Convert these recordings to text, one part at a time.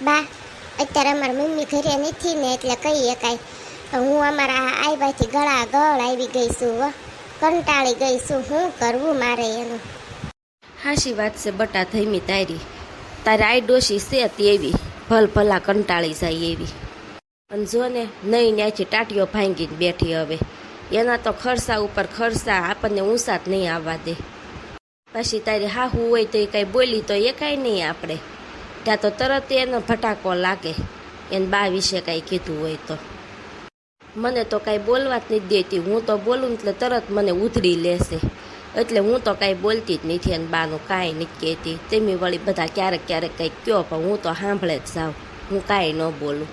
બા, અત્યારે અમારા મમ્મી ઘરે નથી ને એટલે કહીએ કાંઈ. હું અમારા આઈબાથી ગળા ગળ આવી ગઈ છું કંટાળી ગઈ છું શું કરવું મારે એનું? હાશી વાત છે, બટા થઈમી તારી. તારી આઈ ડોશી છે એવી ભલ ભલા કંટાળી જાય એવી. અને જો ને નહીં ન્યાથી ટાટીઓ ભાંગીને બેઠી હવે. એના તો ખર્ચા ઉપર ખર્ચા, આપણને ઊંસા જ નહીં આવવા દે. પછી તારી હાહુ હોય તો એ કાંઈ બોલી તો એ કાંઈ નહીં આપણે. ત્યાં તો તરત એનો ભટાકો લાગે. એને બા વિશે કાંઈ કીધું હોય તો. મને તો કાંઈ બોલવા જ નથી દેતી. હું તો બોલું એટલે તરત મને ઉધરી લેશે એટલે હું તો કાંઈ બોલતી જ નથી અને બાનું કાંઈ નથી કહેતી. તેમી વળી બધા ક્યારેક ક્યારેક કંઈક કહો પણ હું તો સાંભળે જ જાઉં. હું કાંઈ ન બોલું.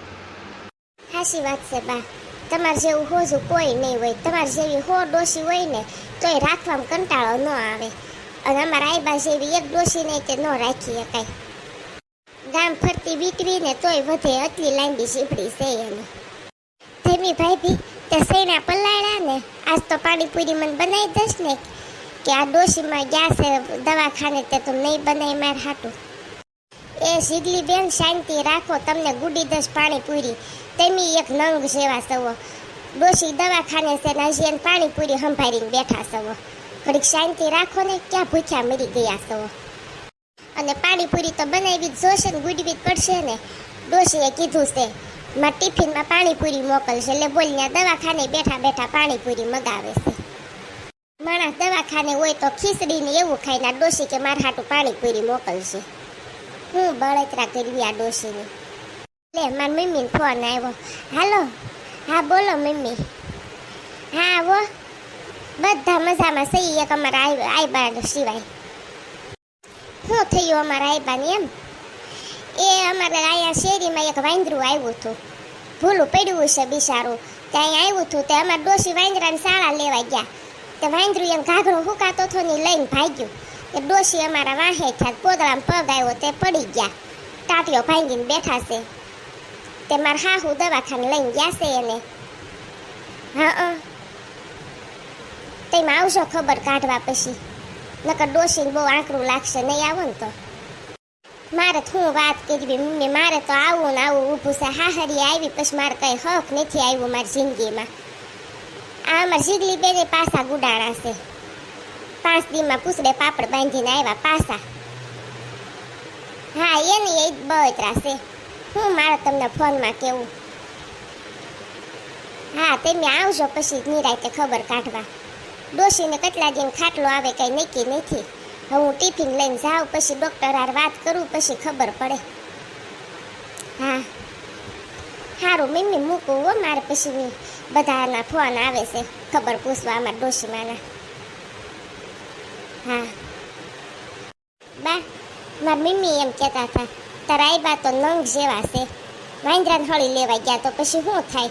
સાચી વાત છે બા. તમારે જેવું હોજું કોઈ નહીં હોય. તમારે જેવી હો ડોશી હોય ને, તોય રાખવામાં કંટાળો ન આવે. અને અમારા આઈબા જેવી એક ડોશી નહીં તે ન રાખી શકાય. ગામ ફરતી વીટવી ને તોય વધે એટલી લાંબી સીપડી છે એને. ધેમી ભાઈ તે સૈના પલાળ્યા ને? આજ તો પાણીપુરી મને બનાવી દઈશ ને કે આ ડોશીમાં ગયા છે દવાખાને તે તું નહીં બનાવી માર હાટું. એ શીગલી બેન શાંતિ રાખો, તમને ગુડી દસ પાણીપુરી. તેમી એક નંગ સેવા સવો. ડોશી દવાખાને છે ને હજી એને પાણીપુરી સંભાળીને બેઠા સવો. ઘડીક શાંતિ રાખો ને, ક્યાં ભૂખ્યા મરી ગયા સવો. અને પાણીપુરી તો બનાવી જ જોશે ને ગુડવી પડશે ને. ડોશીએ કીધું છે, મારા ટિફિનમાં પાણીપુરી મોકલશે, એટલે બોલ ત્યાં દવાખાને બેઠા બેઠા પાણીપુરી મગાવે છે. માણસ દવાખાને હોય તો ખીચડીને એવું ખાઈને ડોશી કે મારા હાટું પાણીપુરી મોકલશે. હું બળતરા કરવી આ ડોશીની. લે, મારા મમ્મીને ફોન આવ્યો હાલો, હા, બોલો મમ્મી. હા, આવો. બધા મજામાં સહી એક અમારા આવ્યા સિવાય. શું થયું અમારા આઈબાની એમ. એ અમારે અહીંયા શેરીમાં એક વાંદરું આવ્યું હતું. ભૂલું પડ્યું છે બિચારું. ત્યાં આવ્યું હતું તે અમારા ડોશી વાંદરાને શાળા લેવા ગયા. તે વાંદરું એમ ઘાઘરો હુકાતો હતો ને લઈને ભાગ્યું. એ ડોશી અમારા વાહે થયા પોદળામાં પગ આવ્યો તે પડી ગયા. ટાટીઓ ભાંગીને બેઠા છે. તે મારા હાહુ દવાખાને લઈને ગયા છે એને. હા તેમાં આવશો ખબર કાઢવા પછી. નકર ડોસીને બહુ આંકરું લાગશે, નહીં આવો ને તો. મારે હું વાત કરવી મમ્મી, મારે તો આવું ને આવું ઊભું છે. હાહરી આવી, પછી મારે કંઈ હક નથી આવ્યું મારી જિંદગીમાં. આ અમારી જીગલી બેને પાસા ગુડાણા છે. પાંચ દીમાં પૂછડે પાપડ બાંધીને આવ્યા પાસા. હા, એની એ જ બળતરા છે. હું મારે તમને ફોનમાં કેવું? હા, તમે આવજો પછી નિરાયતે ખબર કાઢવા. ડોશીને કેટલા દિન ખાટલો આવે, કંઈ નક્કી નથી. હવે હું ટિફિન લઈને જાઉં, પછી ડૉક્ટર હાર વાત કરું, પછી ખબર પડે. હા. સારું મમ્મી મૂકું હો, મારે પછી બધાના ફોન આવે છે, ખબર પૂછવા અમારા ડોશીમાના. હા. બા, મારા મમ્મી એમ કહેતા હતા, તારા આવ્યા તો નંગ જેવા છે. વાંદરાને હળી લેવા ગયા તો પછી શું થાય?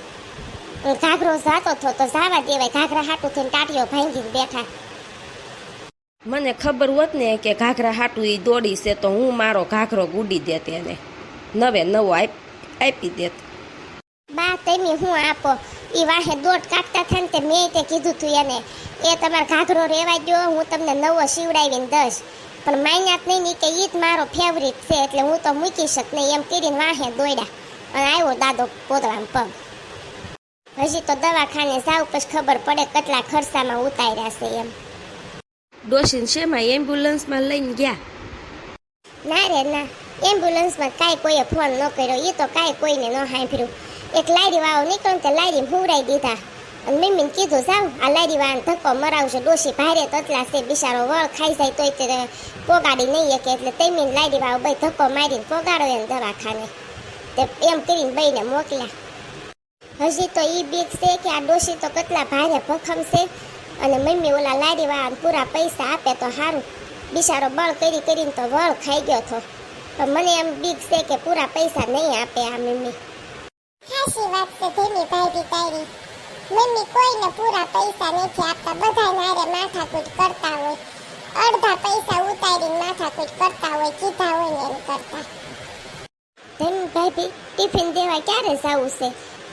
ઘાઘરો જાતો થો તો જાવા દેવાય. ઘાઘરા હાટું થઈને ટાટીઓ ભાંગીને બેઠા. મને ખબર હોત ને કે ઘાઘરા હાટું એ દોડી છે તો હું મારો ઘાઘરો ગુડી દેત એને. નવે નવો આપ- દેત. બા તમે હું આપો? એ વાહે દોટ કાપતા થાય ને તે મેં તે કીધું તું એને. એ તમારો ઘાઘરો રેવા ગયો હું તમને નવો શિવડાવીને દઈશ. પણ માન્યાત નહીં ની કે ઈ જ મારો ફેવરિટ છે એટલે હું તો મૂકી શક નહીં એમ કરીને વાહે દોડ્યા. અને આવ્યો દાદો પોદળામાં પગ. હજી તો દવાખાને જાવ પછી ખબર પડે કેટલા ખર્ચામાં ઉતાર્યા છે એમ. ડોશીને શેમાં એમ્બ્યુલન્સમાં લઈને ગયા? ના રે ના. એમ્બ્યુલન્સમાં કાંઈ કોઈએ ફોન ન કર્યો. એ તો કાંઈ કોઈને ન સાંભળ્યું. એક લારી વાળો નીકળ્યો ને તે લારી હુવડાઈ દીધા. અને મમ્મીને કીધું જાવ આ લારી વાળાને ધક્કો મરાવશે. ડોશી ભારે તતલા છે બિચારો વળ ખાઈ જાય તોય તે પોગાડી નહીં શકે. એટલે તેમીને લારી વાળો ભાઈ ધક્કો મારીને પોગાડો એને દવાખાને. તે એમ કરીને બઈને મોકલ્યા. હજી તો એ બીક છે કે આ ડોશી તો કેટલા ભારે ભખમ છે. અને મમ્મી ઓલા લારી વાળાને પૂરા પૈસા આપે તો સારું બિચારો બળ કરી કરીને તો વળ ખાઈ ગયો હતો. પણ મને એમ બીક છે કે પૂરા પૈસા નહીં આપે આ મમ્મી. હાસી વાત છે ધીમી ભાઈ તારી. મમ્મી કોઈને પૂરા પૈસા નથી આપતા બધા નારે માથાકૂટ કરતા હોય. અડધા પૈસા ઉતારીને માથાકૂટ કરતા હોય કીધા હોય ને એમ કરતા. ધીમી ભાઈ ટિફિન દેવા ક્યારે જવું છે?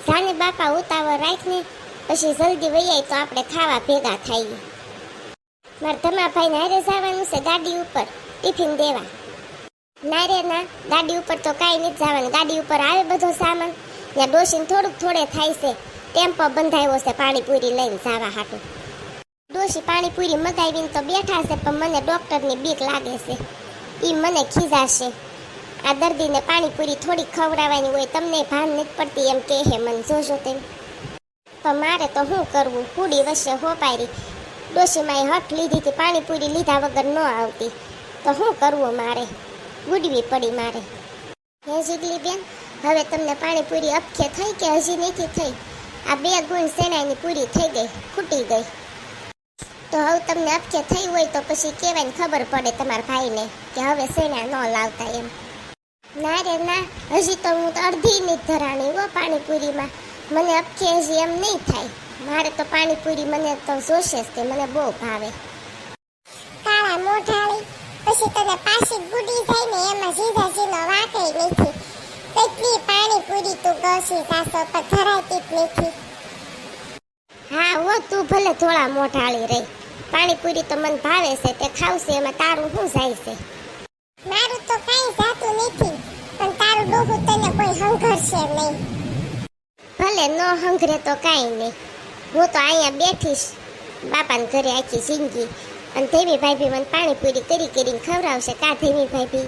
જાને બાપા ઉતાવળ રાખને, પછી જલ્દી વૈયાય તો આપણે ખાવા ભેગા થઈએ. મારે ધમા નારે જવાનું છે ગાડી ઉપર, ટિફિન દેવા. ના રે ના ગાડી ઉપર તો કાંઈ નથી જવાનું. ગાડી ઉપર આવે બધો સામાન. ત્યાં ડોશીને થોડુંક થોડે થાય છે. ટેમ્પો બંધાયો છે પાણીપુરી લઈને જવા હાટું. ડોશી પાણીપુરી મગાવીને તો બેઠા છે, પણ મને ડૉક્ટરની બીક લાગે છે. એ મને ખીજાશે. આ દર્દીને પાણીપુરી થોડી ખવડાવવાની હોય તમને ભાન નથી પડતી એમ કહે હે મને. જોજો તેમ. પણ મારે તો શું કરવું? કુડી વચ્ચે હોપારી ડોશીમાં હઠ લીધી હતી પાણીપુરી લીધા વગર ન આવતી. તો શું કરવું મારે? ગુડવી પડી મારે. હે જીગલી બેન હવે તમને પાણીપુરી અપખે થઈ કે હજી નથી થઈ? આ બે ગુણ સેનાની પૂરી થઈ ગઈ, ખૂટી ગઈ. તો હવે તમને અપખે થઈ હોય તો પછી કહેવાય ખબર પડે તમારા ભાઈને કે હવે સેના ન લાવતા એમ. ના રે ના. હજી તો હું તો અડધી ની ધરાણી હો પાણીપુરીમાં. મને અપખે હજી એમ નહીં થાય. મારે તો પાણીપુરી મને તો જોશે જ તે મને બહુ ભાવે. કાળા મોઢાળી પછી તને પાછી ગુડી જાય ને એમાં જીજાજીનો વાંકે નથી. કેટલી પાણીપુરી તું ગસી સાસો પર ધરાતી જ નથી. હા હો તું ભલે થોડા મોઢાળી રહી. પાણીપુરી તો મને ભાવે છે તે ખાવશે એમાં તારું શું જાય છે મારું તો કાંઈ જાતું નથી પણ તારું ડોહું તને કોઈ હંગરશે નહીં. ભલે ન હંગરે તો કાંઈ નહીં. હું તો અહીંયા બેઠીશ. બાપાને ઘરે આખી જિંદગી. અને ધીમી ભાભી મને પાણીપુરી કરી કરીને ખવડાવશે. કા ધીમી ભાભી?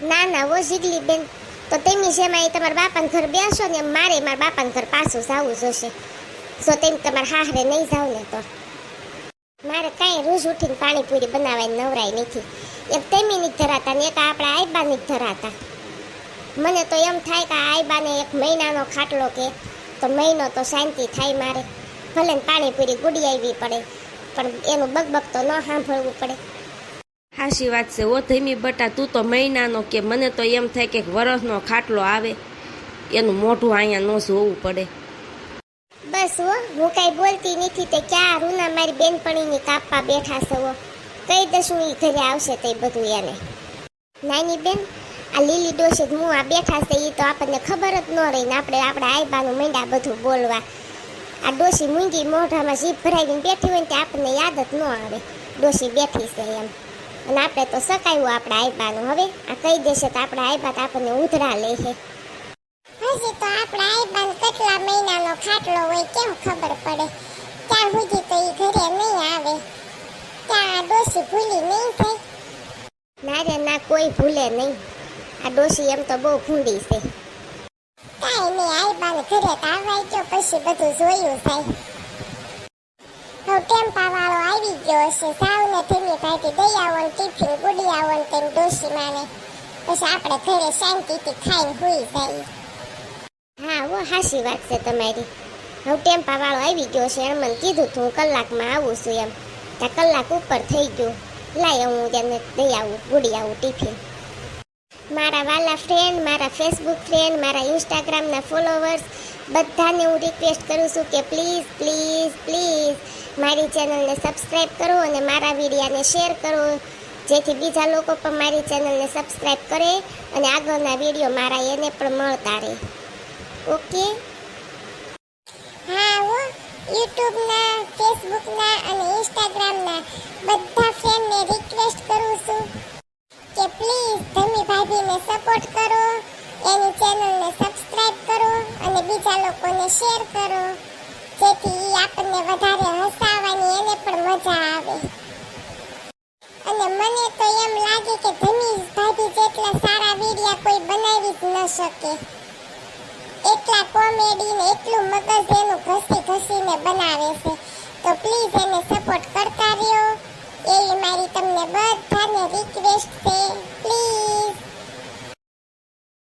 ના ના વો જીગલી બેન, તો તેમી જેમ અહીં તમારા બાપાને ઘર બેસો ને મારે મારા બાપાને ઘર પાછું જવું જોશે. જો તેમ તમારા હાહરે નહીં જાવ ને તો. મારે કાંઈ રોજ ઉઠીને પાણીપુરી બનાવવાની નવરાય નથી. એક તેમીની ધરાતા ને એક આપણા આઈબાની ધરાતા મને તો એમ થાય કે આઈબાને એક મહિનાનો ખાટલો કે તો મહિનો તો શાંતિ થાય મારે. ભલે ને પાણીપુરી ગુડી આવી પડે પણ એનું બગબગ તો ન સાંભળવું પડે. હાશી વાત છે ઓ ધીમી બટા તું તો મહિનાનો કે મને તો એમ થાય કે વરસનો ખાટલો આવે. એનું મોઢું અહીંયા ન જોવું પડે. બસ હો હું કાંઈ બોલતી નથી તે ક્યાં રૂના મારી બેનપણીની કાપવા બેઠા છે ઓ. કઈ દશું એ ઘરે આવશે તે બધું એને. નાની બેન આ લીલી ડોશી મું આ બેઠા છે એ તો આપણને ખબર જ ન રહી ને આપણે આપણે આઈબાનું મંડા બધું બોલવા. આ ડોશી મૂંગી મોઢામાં જીભ ભરાઈને બેઠી હોય ને તે આપણને યાદ જ ન આવે. ડોશી બેઠી છે એમ. અને આપણે તો સકાયું આપણે આઈબાનું હવે આ કહી દેશે તો આપણે આઈબા તો આપણને ઉધડા લે છે. હજી તો આપણા આઈબાન કેટલા મહિનાનો ખાટલો હોય કેમ ખબર પડે? ત્યાં સુધી તો એ ઘરે નહીં આવે. ત્યાં આ ડોશી ભૂલી નહીં થાય. ના રે ના કોઈ ભૂલે નહીં. આ ડોશી એમ તો બહુ ભૂંડી છે. કાંઈ નહીં આઈબાન ઘરે તાવાઈ ગયો પછી બધું જોયું થાય તો ટેમ્પા વાળો આવી ગયો હશે? સાવને ધીમી ભાઈથી દઈ આવો ને ટિફિન ગુડી આવો ને તેમ ડોશી માને. પછી આપણે ઘરે શાંતિથી ખાઈને હોઈ જાય. હા વો હાસી વાત છે તમારી. હવે ટેમ્પા વાળો આવી ગયો છે એમ મને કીધું તું હું કલાકમાં આવું છું એમ. ત્યાં કલાક ઉપર થઈ ગયું. લાય હું તેને દઈ આવું ગુડી આવું ટિફિન. મારા વાલા ફ્રેન્ડ મારા ફેસબુક ફ્રેન્ડ મારા ઇન્સ્ટાગ્રામના ફોલોવર્સ બધાને હું રિક્વેસ્ટ કરું છું કે પ્લીઝ પ્લીઝ પ્લીઝ મારી ચેનલને સબસ્ક્રાઈબ કરો અને મારા વિડીયાને શેર કરો, જેથી બીજા લોકો પણ મારી ચેનલને સબસ્ક્રાઈબ કરે અને આગળના વીડિયો મારા એને પણ મળતા રહે. ઓકે હા, હો. યુટ્યુબના ફેસબુકના અને ઇન્સ્ટાગ્રામના બધા ફ્રેન્ડને રિક્વેસ્ટ કરું છું. ભાભીને સપોર્ટ કરો, એની ચેનલને સબસ્ક્રાઇબ કરો અને બીજા લોકોને શેર કરો, જેથી આપણને વધારે હસાવવાની એને પણ મજા આવે. અને મને તો એમ લાગે કે ધમી ભાભી જેટલા સારા વિડિયા કોઈ બનાવી જ ન શકે. એટલા કોમેડી ને એટલું મગજ એનું ઘસી ઘસીને બનાવે છે. તો પ્લીઝ એને સપોર્ટ કરતા રહ્યો. એવી મારી તમને બધાને રિક્વેસ્ટ છે.